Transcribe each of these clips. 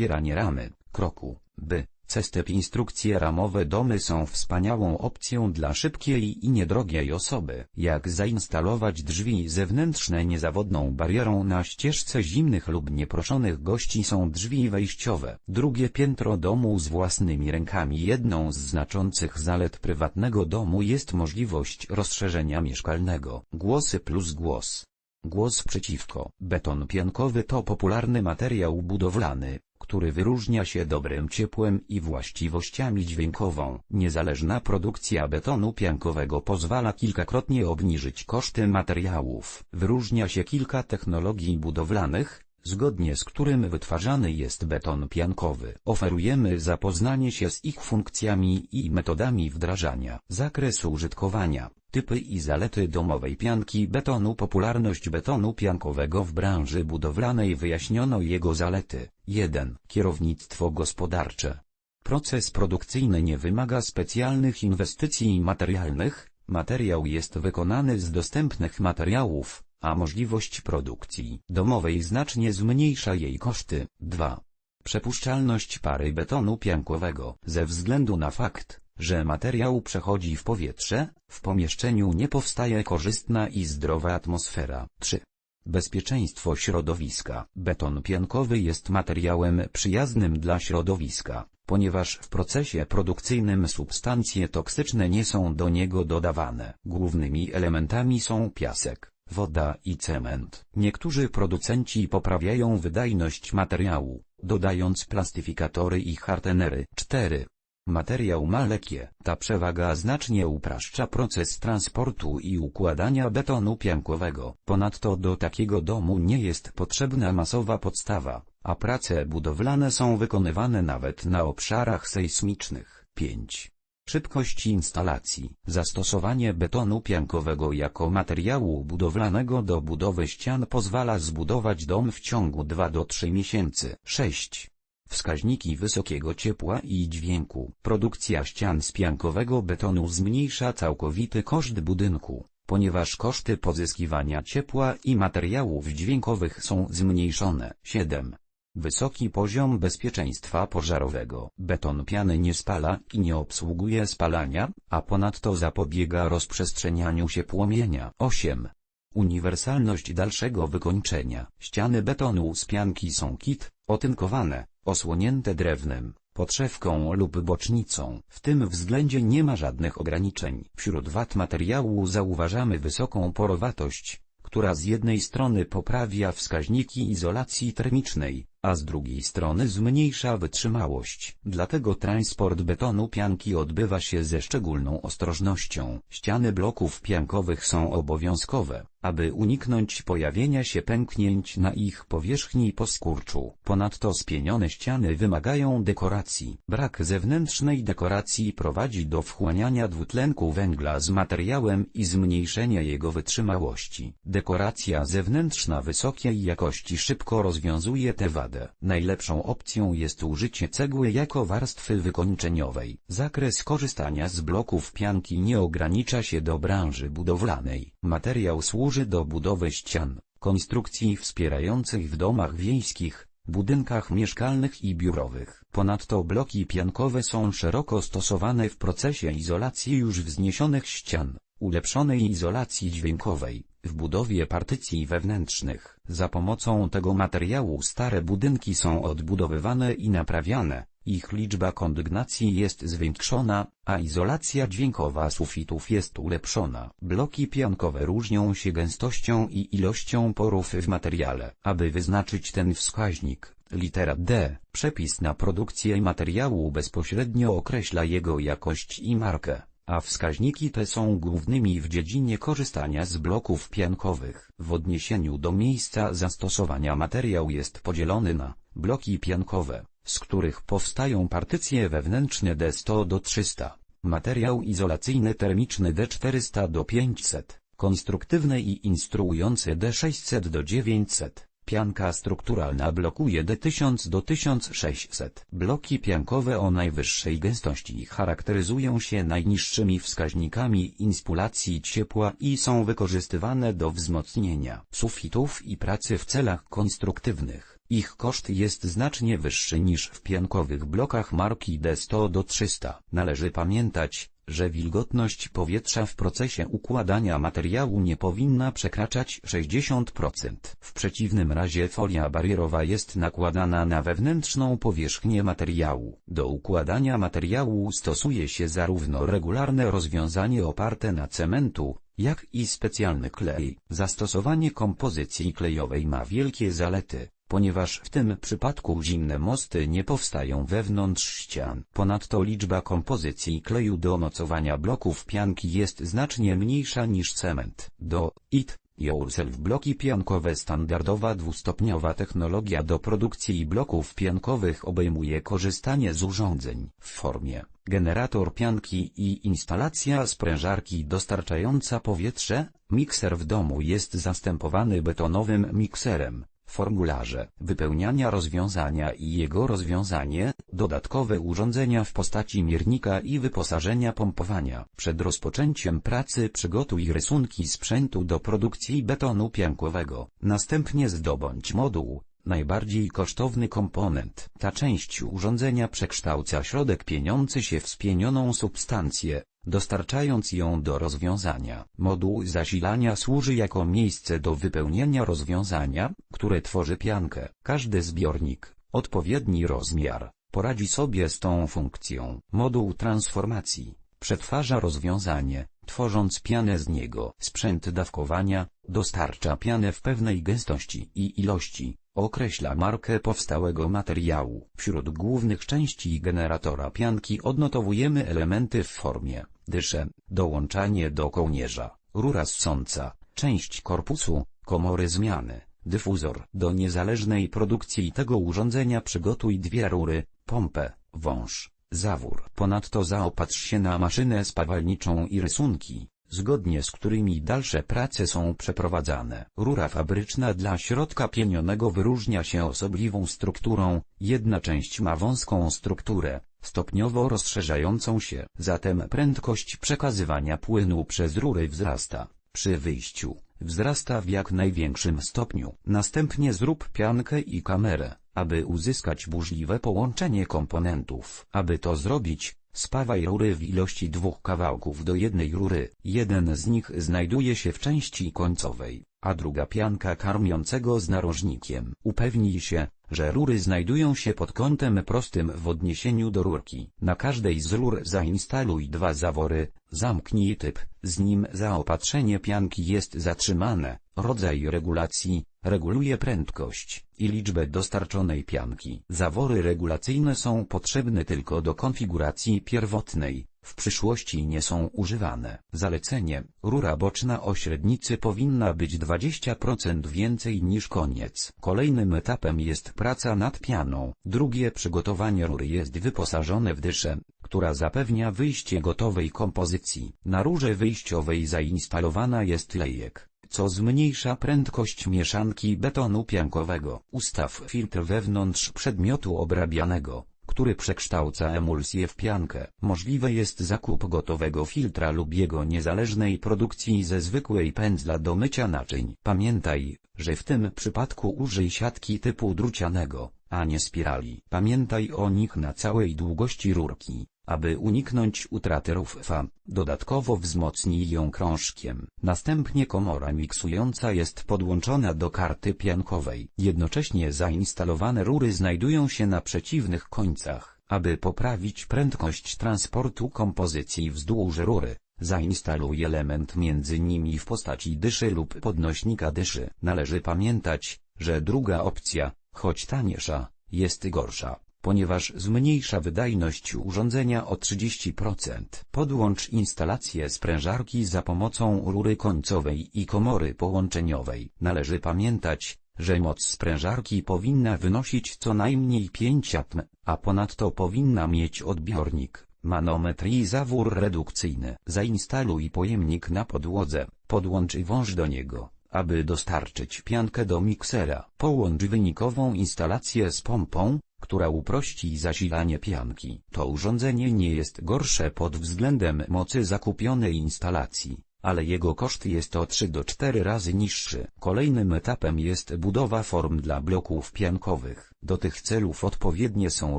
wspieranie ramy, kroku, by, C-step instrukcje ramowe domy są wspaniałą opcją dla szybkiej i niedrogiej osoby. Jak zainstalować drzwi zewnętrzne niezawodną barierą na ścieżce zimnych lub nieproszonych gości są drzwi wejściowe. Drugie piętro domu z własnymi rękami Jedną z znaczących zalet prywatnego domu jest możliwość rozszerzenia mieszkalnego. Głosy plus głos. Głos przeciwko. Beton piankowy to popularny materiał budowlany, który wyróżnia się dobrym ciepłem i właściwościami dźwiękową. Niezależna produkcja betonu piankowego pozwala kilkakrotnie obniżyć koszty materiałów. Wyróżnia się kilka technologii budowlanych, zgodnie z którym wytwarzany jest beton piankowy. Oferujemy zapoznanie się z ich funkcjami i metodami wdrażania. Zakres użytkowania, typy i zalety domowej pianki betonu Popularność betonu piankowego w branży budowlanej wyjaśniono jego zalety. 1. Kierownictwo gospodarcze. Proces produkcyjny nie wymaga specjalnych inwestycji materialnych, materiał jest wykonany z dostępnych materiałów, a możliwość produkcji domowej znacznie zmniejsza jej koszty. 2. Przepuszczalność pary betonu piankowego. Ze względu na fakt, że materiał przechodzi w powietrze, w pomieszczeniu nie powstaje korzystna i zdrowa atmosfera. 3. Bezpieczeństwo środowiska. Beton piankowy jest materiałem przyjaznym dla środowiska, ponieważ w procesie produkcyjnym substancje toksyczne nie są do niego dodawane. Głównymi elementami są piasek, woda i cement. Niektórzy producenci poprawiają wydajność materiału, dodając plastyfikatory i hartenery. 4. Materiał ma lekkie. Ta przewaga znacznie upraszcza proces transportu i układania betonu piankowego. Ponadto do takiego domu nie jest potrzebna masowa podstawa, a prace budowlane są wykonywane nawet na obszarach sejsmicznych. 5. Szybkość instalacji. Zastosowanie betonu piankowego jako materiału budowlanego do budowy ścian pozwala zbudować dom w ciągu 2 do 3 miesięcy. 6. Wskaźniki wysokiego ciepła i dźwięku. Produkcja ścian z piankowego betonu zmniejsza całkowity koszt budynku, ponieważ koszty pozyskiwania ciepła i materiałów dźwiękowych są zmniejszone. 7. Wysoki poziom bezpieczeństwa pożarowego. Beton piany nie spala i nie obsługuje spalania, a ponadto zapobiega rozprzestrzenianiu się płomienia. 8. Uniwersalność dalszego wykończenia. Ściany betonu z pianki są kit, otynkowane, osłonięte drewnem, podszewką lub bocznicą. W tym względzie nie ma żadnych ograniczeń. Wśród wad materiału zauważamy wysoką porowatość, która z jednej strony poprawia wskaźniki izolacji termicznej, a z drugiej strony zmniejsza wytrzymałość. Dlatego transport betonu pianki odbywa się ze szczególną ostrożnością. Ściany bloków piankowych są obowiązkowe, aby uniknąć pojawienia się pęknięć na ich powierzchni po skurczu. Ponadto spienione ściany wymagają dekoracji. Brak zewnętrznej dekoracji prowadzi do wchłaniania dwutlenku węgla z materiałem i zmniejszenia jego wytrzymałości. Dekoracja zewnętrzna wysokiej jakości szybko rozwiązuje te wady. Najlepszą opcją jest użycie cegły jako warstwy wykończeniowej. Zakres korzystania z bloków pianki nie ogranicza się do branży budowlanej. Materiał służy do budowy ścian, konstrukcji wspierających w domach wiejskich, budynkach mieszkalnych i biurowych. Ponadto bloki piankowe są szeroko stosowane w procesie izolacji już wzniesionych ścian, ulepszonej izolacji dźwiękowej, w budowie partycji wewnętrznych. Za pomocą tego materiału stare budynki są odbudowywane i naprawiane, ich liczba kondygnacji jest zwiększona, a izolacja dźwiękowa sufitów jest ulepszona. Bloki piankowe różnią się gęstością i ilością porów w materiale. Aby wyznaczyć ten wskaźnik, litera D, przepis na produkcję materiału bezpośrednio określa jego jakość i markę a wskaźniki te są głównymi w dziedzinie korzystania z bloków piankowych. W odniesieniu do miejsca zastosowania materiał jest podzielony na bloki piankowe, z których powstają partycje wewnętrzne D100 do 300, materiał izolacyjny termiczny D400 do 500, konstruktywne i instruujące D600 do 900. Pianka strukturalna blokuje D1000 do 1600. Bloki piankowe o najwyższej gęstości charakteryzują się najniższymi wskaźnikami inspulacji ciepła i są wykorzystywane do wzmocnienia sufitów i pracy w celach konstruktywnych. Ich koszt jest znacznie wyższy niż w piankowych blokach marki D100 do 300. Należy pamiętać, że wilgotność powietrza w procesie układania materiału nie powinna przekraczać 60%. W przeciwnym razie folia barierowa jest nakładana na wewnętrzną powierzchnię materiału. Do układania materiału stosuje się zarówno regularne rozwiązanie oparte na cementu, jak i specjalny klej. Zastosowanie kompozycji klejowej ma wielkie zalety ponieważ w tym przypadku zimne mosty nie powstają wewnątrz ścian. Ponadto liczba kompozycji kleju do mocowania bloków pianki jest znacznie mniejsza niż cement. Do IT Yourself bloki piankowe standardowa dwustopniowa technologia do produkcji bloków piankowych obejmuje korzystanie z urządzeń w formie generator pianki i instalacja sprężarki dostarczająca powietrze, mikser w domu jest zastępowany betonowym mikserem, formularze wypełniania rozwiązania i jego rozwiązanie, dodatkowe urządzenia w postaci miernika i wyposażenia pompowania. Przed rozpoczęciem pracy przygotuj rysunki sprzętu do produkcji betonu piankowego. Następnie zdobądź moduł, najbardziej kosztowny komponent. Ta część urządzenia przekształca środek pieniący się w spienioną substancję, dostarczając ją do rozwiązania. Moduł zasilania służy jako miejsce do wypełnienia rozwiązania, które tworzy piankę. Każdy zbiornik, odpowiedni rozmiar, poradzi sobie z tą funkcją. Moduł transformacji przetwarza rozwiązanie, tworząc pianę z niego. Sprzęt dawkowania dostarcza pianę w pewnej gęstości i ilości, określa markę powstałego materiału. Wśród głównych części generatora pianki odnotowujemy elementy w formie dysze, dołączanie do kołnierza, rura ssąca, część korpusu, komory zmiany, dyfuzor. Do niezależnej produkcji tego urządzenia przygotuj dwie rury, pompę, wąż, zawór. Ponadto zaopatrz się na maszynę spawalniczą i rysunki, zgodnie z którymi dalsze prace są przeprowadzane. Rura fabryczna dla środka pienionego wyróżnia się osobliwą strukturą, jedna część ma wąską strukturę, stopniowo rozszerzającą się. Zatem prędkość przekazywania płynu przez rury wzrasta. Przy wyjściu, wzrasta w jak największym stopniu. Następnie zrób piankę i kamerę, aby uzyskać burzliwe połączenie komponentów. Aby to zrobić, Spawaj rury w ilości dwóch kawałków do jednej rury. Jeden z nich znajduje się w części końcowej, a druga pianka karmiącego z narożnikiem. Upewnij się, że rury znajdują się pod kątem prostym w odniesieniu do rurki. Na każdej z rur zainstaluj dwa zawory, zamknij typ, z nim zaopatrzenie pianki jest zatrzymane, rodzaj regulacji, reguluje prędkość i liczbę dostarczonej pianki. Zawory regulacyjne są potrzebne tylko do konfiguracji pierwotnej, w przyszłości nie są używane. Zalecenie, rura boczna o średnicy powinna być 20% więcej niż koniec. Kolejnym etapem jest praca nad pianą. Drugie przygotowanie rury jest wyposażone w dyszę, która zapewnia wyjście gotowej kompozycji. Na rurze wyjściowej zainstalowana jest lejek co zmniejsza prędkość mieszanki betonu piankowego. Ustaw filtr wewnątrz przedmiotu obrabianego, który przekształca emulsję w piankę. Możliwe jest zakup gotowego filtra lub jego niezależnej produkcji ze zwykłej pędzla do mycia naczyń. Pamiętaj, że w tym przypadku użyj siatki typu drucianego, a nie spirali. Pamiętaj o nich na całej długości rurki. Aby uniknąć utraty ruffa, dodatkowo wzmocnij ją krążkiem. Następnie komora miksująca jest podłączona do karty piankowej. Jednocześnie zainstalowane rury znajdują się na przeciwnych końcach. Aby poprawić prędkość transportu kompozycji wzdłuż rury, zainstaluj element między nimi w postaci dyszy lub podnośnika dyszy. Należy pamiętać, że druga opcja, choć taniejsza, jest gorsza ponieważ zmniejsza wydajność urządzenia o 30%. Podłącz instalację sprężarki za pomocą rury końcowej i komory połączeniowej. Należy pamiętać, że moc sprężarki powinna wynosić co najmniej 5 atm, a ponadto powinna mieć odbiornik, manometr i zawór redukcyjny. Zainstaluj pojemnik na podłodze, podłącz wąż do niego aby dostarczyć piankę do miksera. Połącz wynikową instalację z pompą, która uprości zasilanie pianki. To urządzenie nie jest gorsze pod względem mocy zakupionej instalacji, ale jego koszt jest o 3 do 4 razy niższy. Kolejnym etapem jest budowa form dla bloków piankowych. Do tych celów odpowiednie są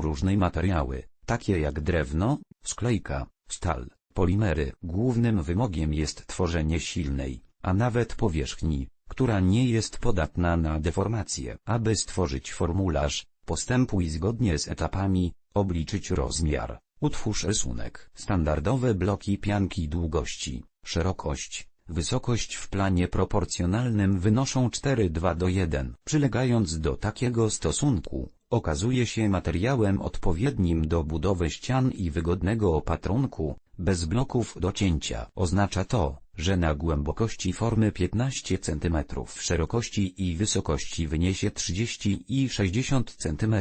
różne materiały, takie jak drewno, sklejka, stal, polimery. Głównym wymogiem jest tworzenie silnej, a nawet powierzchni, która nie jest podatna na deformacje. Aby stworzyć formularz, postępuj zgodnie z etapami, obliczyć rozmiar, utwórz rysunek. Standardowe bloki pianki długości, szerokość, wysokość w planie proporcjonalnym wynoszą 4:2 do 1. Przylegając do takiego stosunku, okazuje się materiałem odpowiednim do budowy ścian i wygodnego opatrunku, bez bloków do cięcia. Oznacza to, że na głębokości formy 15 cm szerokości i wysokości wyniesie 30 i 60 cm.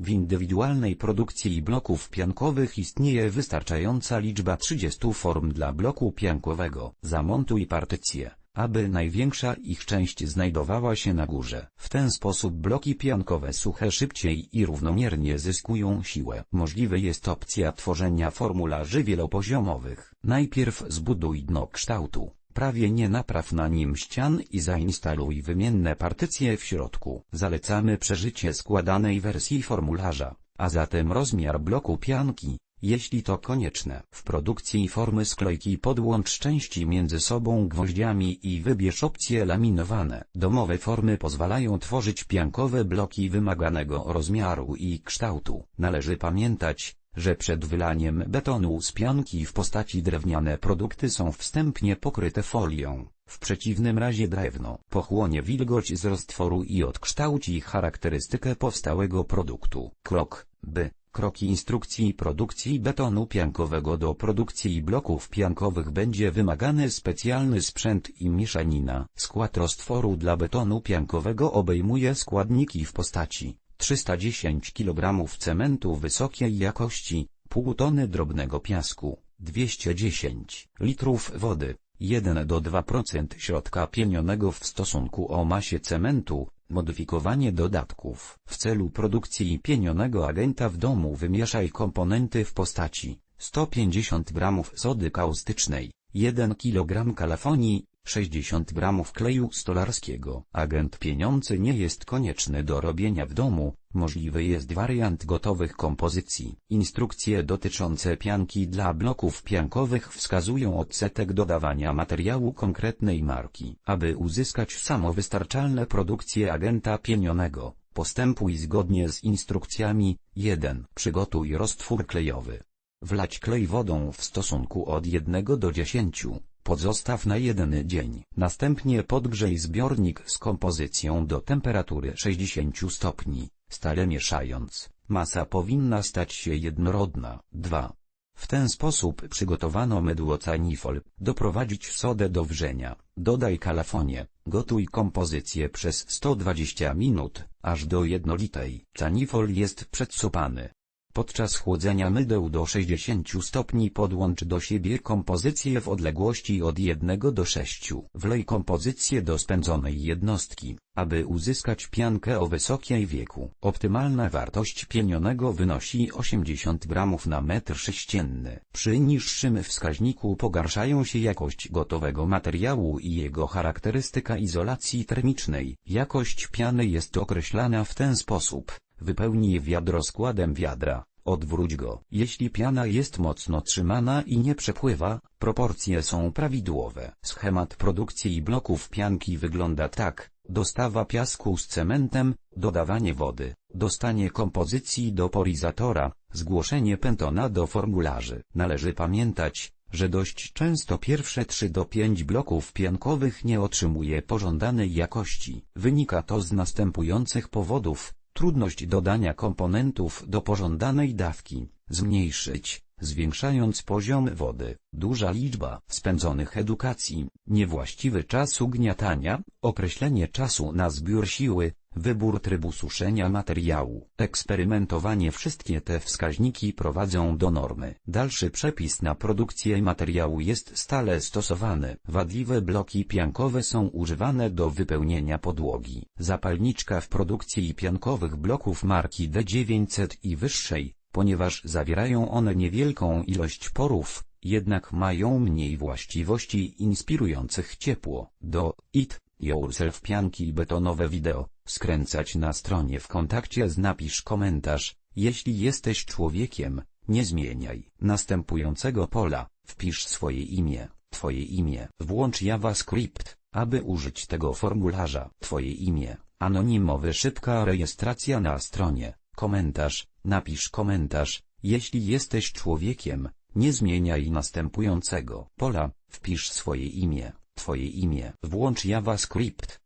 W indywidualnej produkcji bloków piankowych istnieje wystarczająca liczba 30 form dla bloku piankowego. Zamontuj partycję aby największa ich część znajdowała się na górze. W ten sposób bloki piankowe suche szybciej i równomiernie zyskują siłę. Możliwe jest opcja tworzenia formularzy wielopoziomowych. Najpierw zbuduj dno kształtu. Prawie nie napraw na nim ścian i zainstaluj wymienne partycje w środku. Zalecamy przeżycie składanej wersji formularza, a zatem rozmiar bloku pianki, jeśli to konieczne. W produkcji formy sklejki podłącz części między sobą gwoździami i wybierz opcje laminowane. Domowe formy pozwalają tworzyć piankowe bloki wymaganego rozmiaru i kształtu. Należy pamiętać, że przed wylaniem betonu z pianki w postaci drewniane produkty są wstępnie pokryte folią. W przeciwnym razie drewno pochłonie wilgoć z roztworu i odkształci charakterystykę powstałego produktu. Krok B. Kroki instrukcji produkcji betonu piankowego Do produkcji bloków piankowych będzie wymagany specjalny sprzęt i mieszanina. Skład roztworu dla betonu piankowego obejmuje składniki w postaci 310 kg cementu wysokiej jakości, pół tony drobnego piasku, 210 litrów wody, 1 do 2% środka pienionego w stosunku o masie cementu, Modyfikowanie dodatków. W celu produkcji pienionego agenta w domu wymieszaj komponenty w postaci 150 g sody kaustycznej, 1 kg kalafonii, 60 g kleju stolarskiego. Agent pieniądzy nie jest konieczny do robienia w domu, możliwy jest wariant gotowych kompozycji. Instrukcje dotyczące pianki dla bloków piankowych wskazują odsetek dodawania materiału konkretnej marki. Aby uzyskać samowystarczalne produkcje agenta pienionego, postępuj zgodnie z instrukcjami. 1. Przygotuj roztwór klejowy. Wlać klej wodą w stosunku od 1 do 10. Pozostaw na jeden dzień. Następnie podgrzej zbiornik z kompozycją do temperatury 60 stopni, stale mieszając. Masa powinna stać się jednorodna. 2. W ten sposób przygotowano mydło canifol. Doprowadzić sodę do wrzenia. Dodaj kalafonie. Gotuj kompozycję przez 120 minut, aż do jednolitej. Canifol jest przedsupany. Podczas chłodzenia mydeł do 60 stopni podłącz do siebie kompozycję w odległości od 1 do 6. Wlej kompozycję do spędzonej jednostki, aby uzyskać piankę o wysokiej wieku. Optymalna wartość pienionego wynosi 80 gramów na metr sześcienny. Przy niższym wskaźniku pogarszają się jakość gotowego materiału i jego charakterystyka izolacji termicznej. Jakość piany jest określana w ten sposób. Wypełnij wiadro składem wiadra, odwróć go. Jeśli piana jest mocno trzymana i nie przepływa, proporcje są prawidłowe. Schemat produkcji bloków pianki wygląda tak. Dostawa piasku z cementem, dodawanie wody, dostanie kompozycji do porizatora, zgłoszenie pentona do formularzy. Należy pamiętać, że dość często pierwsze 3 do 5 bloków piankowych nie otrzymuje pożądanej jakości. Wynika to z następujących powodów. Trudność dodania komponentów do pożądanej dawki, zmniejszyć, zwiększając poziom wody, duża liczba spędzonych edukacji, niewłaściwy czas ugniatania, określenie czasu na zbiór siły, wybór trybu suszenia materiału. Eksperymentowanie Wszystkie te wskaźniki prowadzą do normy. Dalszy przepis na produkcję materiału jest stale stosowany. Wadliwe bloki piankowe są używane do wypełnienia podłogi. Zapalniczka w produkcji piankowych bloków marki D900 i wyższej, ponieważ zawierają one niewielką ilość porów, jednak mają mniej właściwości inspirujących ciepło. Do It Yourself pianki betonowe wideo, skręcać na stronie w kontakcie z napisz komentarz, jeśli jesteś człowiekiem, nie zmieniaj następującego pola, wpisz swoje imię, twoje imię, włącz JavaScript, aby użyć tego formularza, twoje imię, anonimowy szybka rejestracja na stronie, komentarz, napisz komentarz, jeśli jesteś człowiekiem, nie zmieniaj następującego pola, wpisz swoje imię, twoje imię, włącz JavaScript,